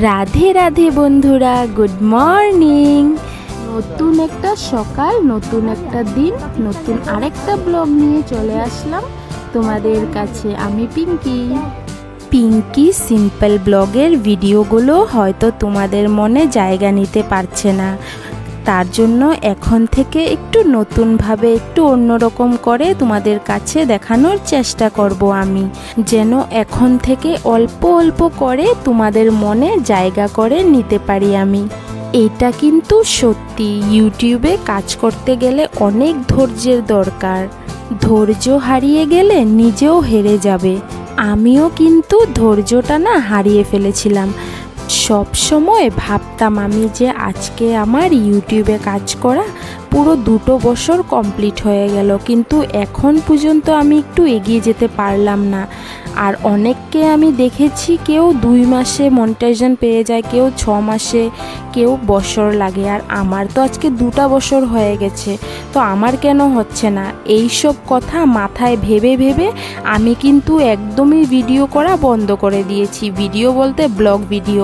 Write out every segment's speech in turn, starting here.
রাধে রাধে বন্ধুরা good morning নতুন একটা সকাল নতুন একটা দিন নতুন আরেকটা ব্লগ নিয়ে চলে আসলাম। তোমাদের কাছে আমি পিঙ্কি। পিঙ্কি সিম্পল ব্লগের ভিডিওগুলো হয়তো তোমাদের মনে জায়গা নিতে পারছে না। তার জন্য এখন থেকে একটু নতুনভাবে একটু অন্যরকম করে তোমাদের কাছে দেখানোর চেষ্টা করব আমি। যেন এখন থেকে অল্প অল্প করে তোমাদের মনে জায়গা করে নিতে পারি আমি। এটা কিন্তু সত্যি, ইউটিউবে কাজ করতে গেলে অনেক ধৈর্যের দরকার। ধৈর্য হারিয়ে গেলে নিজেও হেরে যাবে। আমিও কিন্তু ধৈর্যটা না হারিয়ে ফেলেছিলাম। সব সময় ভাবতাম আমি যে আজকে আমার ইউটিউবে কাজ করা পুরো দুটো বছর কমপ্লিট হয়ে গেল, কিন্তু এখন পর্যন্ত আমি একটু এগিয়ে যেতে পারলাম না। আর অনেককে আমি দেখেছি কেউ দুই মাসে মনিটাইজেশন পেয়ে যায়, কেউ ছ মাসে, কেউ বছর লাগে। আর আমার তো আজকে দুটা বছর হয়ে গেছে, তো আমার কেন হচ্ছে না? এই সব কথা মাথায় ভেবে ভেবে আমি কিন্তু একদমই ভিডিও করা বন্ধ করে দিয়েছি। ভিডিও বলতে ব্লগ ভিডিও।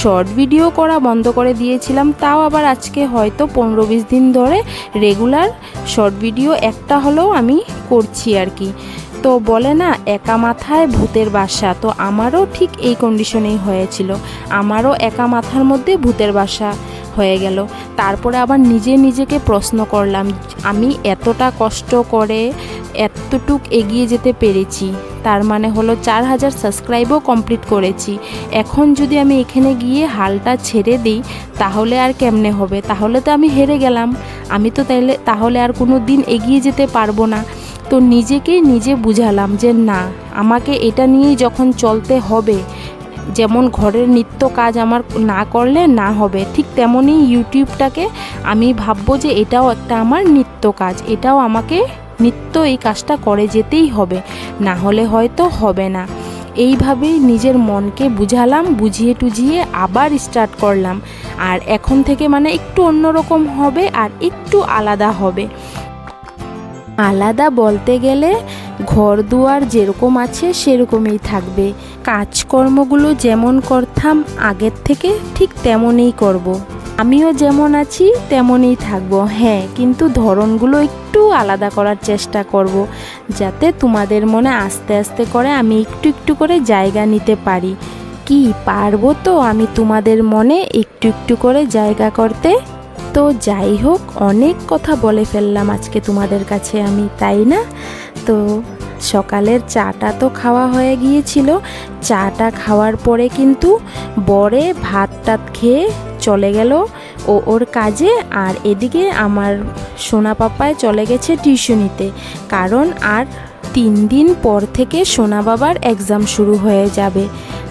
শর্ট ভিডিও করা বন্ধ করে দিয়েছিলাম, তাও আবার আজকে হয়তো পনেরো বিশ দিন ধরে রেগুলার শর্ট ভিডিও একটা হলেও আমি করছি আর কি। তো বলে না, একা মাথায় ভূতের বাসা। তো আমারও ঠিক এই কন্ডিশনেই হয়েছিল। আমারও একা মাথার মধ্যে ভূতের বাসা হয়ে গেল। তারপরে আবার নিজে নিজেকে প্রশ্ন করলাম, আমি এতটা কষ্ট করে এতটুক এগিয়ে যেতে পেরেছি, তার মানে হলো চার হাজার সাবস্ক্রাইবও কমপ্লিট করেছি। এখন যদি আমি এখানে গিয়ে হালটা ছেড়ে দিই, তাহলে আর কেমনে হবে? তাহলে তো আমি হেরে গেলাম। আমি তো তাইলে, তাহলে আর কোনো দিন এগিয়ে যেতে পারব না। তো নিজেকেই নিজে বুঝালাম যে না, আমাকে এটা নিয়েই যখন চলতে হবে, যেমন ঘরের নিত্য কাজ আমার না করলে না হবে, ঠিক তেমনই ইউটিউবটাকে আমি ভাববো যে এটাও একটা আমার নিত্য কাজ, এটাও আমাকে নিত্য এই কাজটা করে যেতেই হবে, না হলে হয়তো হবে না। এইভাবেই নিজের মনকে বুঝালাম, বুঝিয়ে টুঝিয়ে আবার স্টার্ট করলাম। আর এখন থেকে মানে একটু অন্যরকম হবে আর একটু আলাদা হবে। আলাদা বলতে গেলে ঘর দুয়ার যেরকম আছে সেরকমই থাকবে কাজকর্মগুলো যেমন করতাম আগের থেকে ঠিক তেমনই করব। আমিও যেমন আছি তেমনই থাকব হ্যাঁ কিন্তু ধরনগুলো একটু আলাদা করার চেষ্টা করব। যাতে তোমাদের মনে আস্তে আস্তে করে আমি একটু একটু করে জায়গা নিতে পারি কি, পারব তো আমি তোমাদের মনে একটু একটু করে জায়গা করতে তো যাই হোক, অনেক কথা বলে ফেললাম আজকে তোমাদের কাছে আমি, তাই না? তো সকালের চাটা তো খাওয়া হয়ে গিয়েছিল। চাটা খাওয়ার পরে কিন্তু বরে ভাত টাত খেয়ে চলে গেল ও ওর কাজে আর এদিকে আমার সোনা পাপায় চলে গেছে টিউশনিতে। কারণ আর তিন দিন পর থেকে সোনা বাবার এক্সাম শুরু হয়ে যাবে।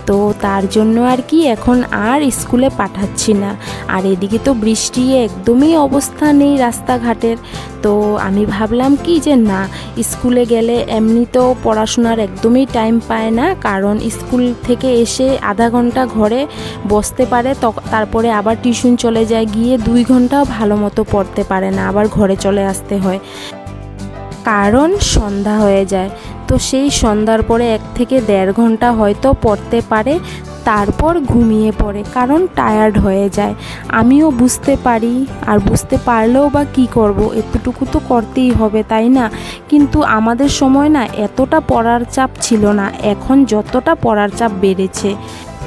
তো তার জন্য আর কি এখন আর স্কুলে পাঠাচ্ছি না। আর এদিকে তো বৃষ্টি, একদমই অবস্থা নেই রাস্তাঘাটের। তো আমি ভাবলাম কি যে না, স্কুলে গেলে এমনিতেও পড়াশোনার একদমই টাইম পায় না, কারণ স্কুল থেকে এসে আধা ঘণ্টা ঘরে বসতে পারে তারপরে আবার টিউশন চলে যায়, গিয়ে দুই ঘন্টাও ভালো মতো পড়তে পারে না, আবার ঘরে চলে আসতে হয়। কারণ সন্ধ্যা হয়ে যায়, তো সেই সন্ধ্যার পরে এক থেকে দেড় ঘণ্টা হয়তো পড়তে পারে তারপর ঘুমিয়ে পড়ে, কারণ টায়ার্ড হয়ে যায়। আমিও বুঝতে পারি, আর বুঝতে পারলেও বা কি করব? এতটুকু তো করতেই হবে, তাই না? কিন্তু আমাদের সময় না এতটা পড়ার চাপ ছিল না, এখন যতটা পড়ার চাপ বেড়েছে।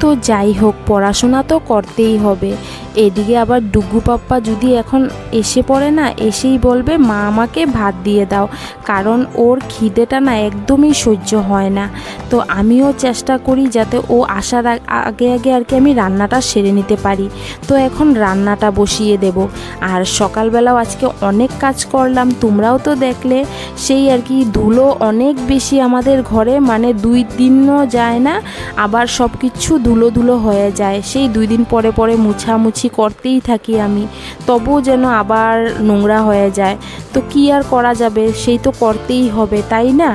তো যাই হোক, পড়াশোনা তো করতেই হবে। এদিকে আবার ডুগু পাপ্পা যদি এখন এসে পড়ে না, এসেই বলবে, মা, আমাকে ভাত দিয়ে দাও। কারণ ওর খিদেটা না একদমই সহ্য হয় না। তো আমিও চেষ্টা করি যাতে ও আসার আগে আগে আর কি আমি রান্নাটা সেরে নিতে পারি। তো এখন রান্নাটা বসিয়ে দেব। আর সকালবেলাও আজকে অনেক কাজ করলাম, তোমরাও তো দেখলে, সেই আর কি ধুলো অনেক বেশি আমাদের ঘরে মানে দুই দিনও যায় না, আবার সব কিছু ধুলো ধুলো হয়ে যায়। সেই দুই দিন পরে পরে মুছামুছি মুছি করতেই থাকি আমি, তবুও যেন আবার নোংরা হয়ে যায়। তো কি আর করা যাবে? সেই তো করতেই হবে, তাই না?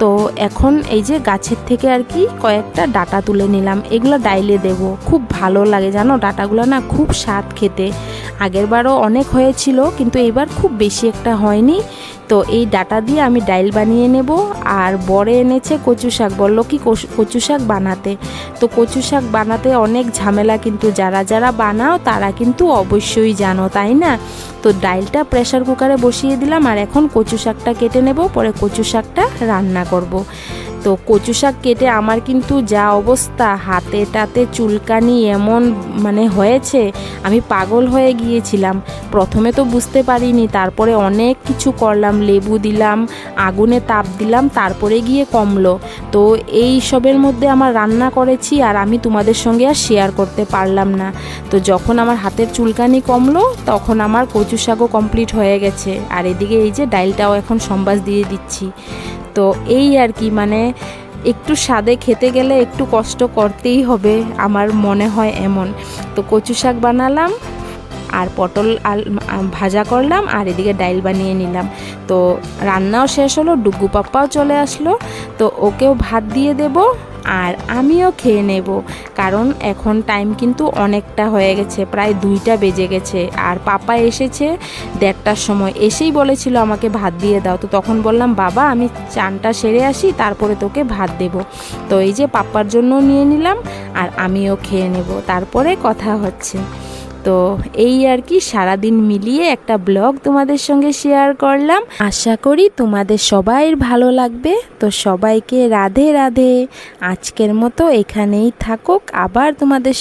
তো এখন এই যে গাছের থেকে আর কি কয়েকটা ডাটা তুলে নিলাম, এগুলো ডাইলে দেব। খুব ভালো লাগে জানো, ডাটাগুলো না খুব স্বাদ খেতে। আগের বারও অনেক হয়েছিল, কিন্তু এবার খুব বেশি একটা হয়নি। তো এই ডাটা দিয়ে আমি ডাইল বানিয়ে নেব, আর বড়ে এনেছে কচু শাক, বলল কি কচু শাক বানাতে। তো কচু শাক বানাতে অনেক ঝামেলা, কিন্তু যারা যারা বানাও তারা কিন্তু অবশ্যই জানো, তাই না? তো ডাইলটা প্রেশার কুকারে বসিয়ে দিলাম, আর এখন কচু শাকটা কেটে নেব, পরে কচু শাকটা রান্না করব। তো কচু শাক কেটে আমার কিন্তু যা অবস্থা, হাতে টাতে চুলকানি এমন মানে হয়েছে, আমি পাগল হয়ে গিয়েছিলাম। প্রথমে তো বুঝতে পারিনি, তারপরে অনেক কিছু করলাম, লেবু দিলাম, আগুনে তাপ দিলাম, তারপরে গিয়ে কমলো। তো এই সবের মধ্যে আমার রান্না করেছি আর আমি তোমাদের সঙ্গে আর শেয়ার করতে পারলাম না। তো যখন আমার হাতের চুলকানি কমলো, তখন আমার কচু শাকও কমপ্লিট হয়ে গেছে। আর এদিকে এই যে ডাইলটাও এখন সম্বাস দিয়ে দিচ্ছি। তো এই আর কি মানে একটু স্বাদে খেতে গেলে একটু কষ্ট করতেই হবে, আমার মনে হয় এমন। তো কচু শাক বানালাম, আর পটল আল ভাজা করলাম, আর এদিকে ডাইল বানিয়ে নিলাম। তো রান্নাও শেষ হলো, ডুগু পাপ্পাও চলে আসলো, তো ওকেও ভাত দিয়ে দেব আর আমিও খেয়ে নেব। কারণ এখন টাইম কিন্তু অনেকটা হয়ে গেছে, প্রায় দুইটা বেজে গেছে। আর পাপা এসেছে দেড়টার সময়। এসেই বলেছিল আমাকে ভাত দিয়ে দাও। তো তখন বললাম, বাবা, আমি চানটা সেরে আসি, তারপরে তোকে ভাত দেব। তো এই যে পাপ্পার জন্য নিয়ে নিলাম আর আমিও খেয়ে নেব। তারপরে কথা হচ্ছে। তো এই আর কি সারাদিন মিলিয়ে একটা ব্লগ তোমাদের সঙ্গে শেয়ার করলাম। আশা করি তোমাদের সবাইয়ের ভালো লাগবে। তো সবাইকে রাধে রাধে। আজকের মতো এখানেই থাকুক। আবার তোমাদের